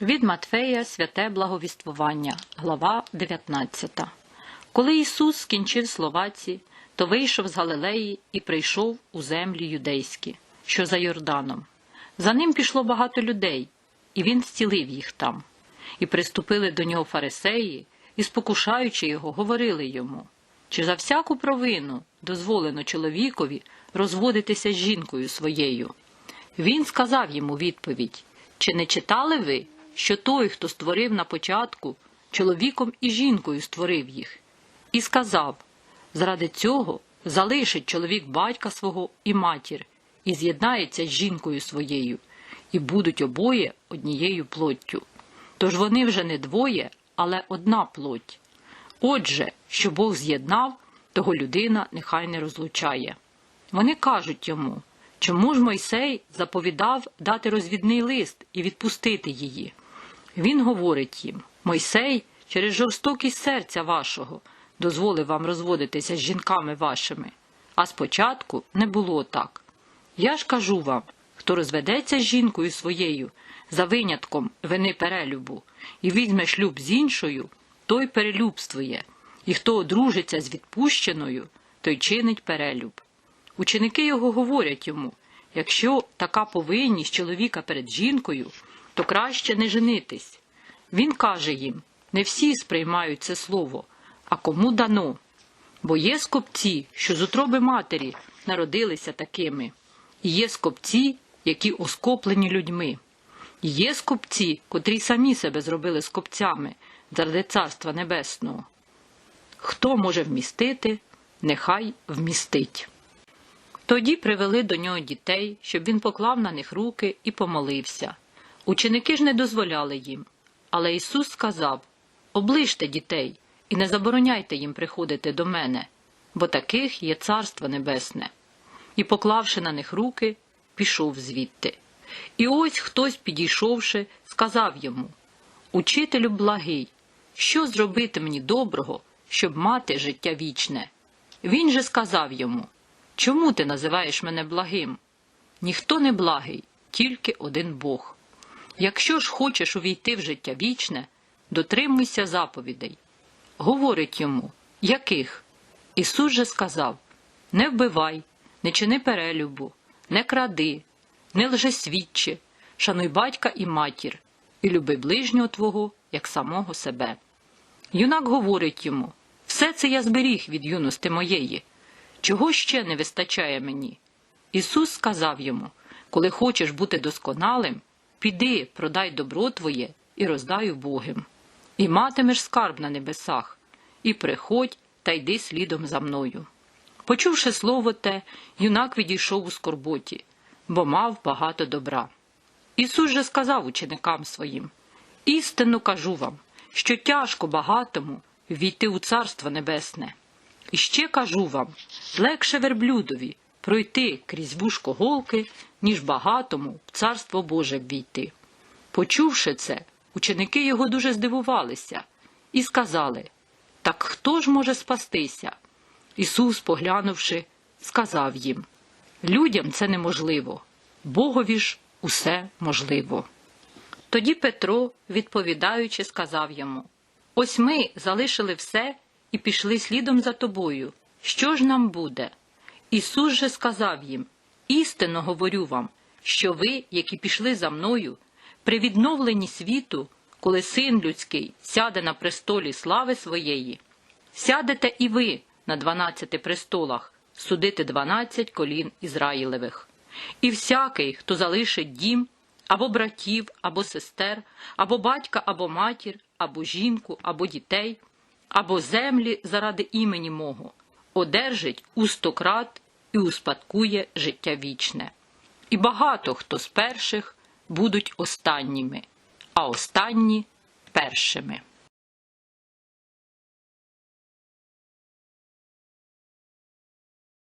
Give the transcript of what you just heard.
Від Матфея святе благовіствування, глава 19. Коли Ісус скінчив словаці, то вийшов з Галилеї і прийшов у землі юдейські, що за Йорданом. За ним пішло багато людей, і він зцілив їх там. І приступили до нього фарисеї, і, спокушаючи його, говорили йому, чи за всяку провину дозволено чоловікові розводитися з жінкою своєю. Він сказав йому відповідь: Чи не читали ви, що той, хто створив на початку, чоловіком і жінкою створив їх? І сказав: Заради цього залишить чоловік батька свого і матір, і з'єднається з жінкою своєю, і будуть обоє однією плоттю. Тож вони вже не двоє, але одна плоть. Отже, що Бог з'єднав, того людина нехай не розлучає. Вони кажуть йому, чому ж Мойсей заповідав дати розвідний лист і відпустити її? Він говорить їм: Мойсей через жорстокість серця вашого дозволив вам розводитися з жінками вашими, а спочатку не було так. Я ж кажу вам, хто розведеться з жінкою своєю за винятком вини перелюбу і візьме шлюб з іншою, той перелюбствує, і хто одружиться з відпущеною, той чинить перелюб. Ученики його говорять йому якщо така повинність чоловіка перед жінкою, то краще не женитись. Він каже їм не всі сприймають це слово, а кому дано. Бо є скопці, що з утроби матері народилися такими, і є скопці, які оскоплені людьми. І є скопці, котрі самі себе зробили скопцями заради Царства Небесного. Хто може вмістити, нехай вмістить. Тоді привели до нього дітей, щоб він поклав на них руки і помолився. Ученики ж не дозволяли їм. Але Ісус сказав Оближте дітей і не забороняйте їм приходити до мене, бо таких є Царство Небесне. І, поклавши на них руки, пішов звідти. І ось хтось, підійшовши, сказав йому Учителю благий, що зробити мені доброго, щоб мати життя вічне? Він же сказав йому Чому ти називаєш мене благим? Ніхто не благий, тільки один Бог. Якщо ж хочеш увійти в життя вічне, дотримуйся заповідей. Говорить йому, яких? Ісус же сказав Не вбивай, не чини перелюбу, не кради, не лжесвідчи, шануй батька і матір, і люби ближнього твого, як самого себе. Юнак говорить йому все це я зберіг від юності моєї. Чого ще не вистачає мені? Ісус сказав йому коли хочеш бути досконалим, піди, продай добро твоє і роздай убогим. І матимеш скарб на небесах, і приходь та йди слідом за мною. Почувши слово те, юнак відійшов у скорботі, бо мав багато добра. Ісус же сказав ученикам своїм істинно кажу вам, що тяжко багатому війти у Царство Небесне. І ще кажу вам легше верблюдові пройти крізь вушко голки, ніж багатому в Царство Боже ввійти. Почувши це, ученики його дуже здивувалися і сказали Так хто ж може спастися? Ісус, поглянувши, сказав їм Людям це неможливо, Богові ж усе можливо. Тоді Петро, відповідаючи, сказав йому Ось ми залишили все і пішли слідом за тобою. Що ж нам буде? Ісус же сказав їм Істинно говорю вам, що ви, які пішли за мною, при відновленні світу, коли син людський сяде на престолі слави своєї, сядете і ви на дванадцяти престолах, судити дванадцять колін Ізраїлевих. І всякий, хто залишить дім, або братів, або сестер, або батька, або матір, або жінку, або дітей, або землі заради імені мого, одержить у стократ і успадкує життя вічне. І багато хто з перших будуть останніми, а останні першими.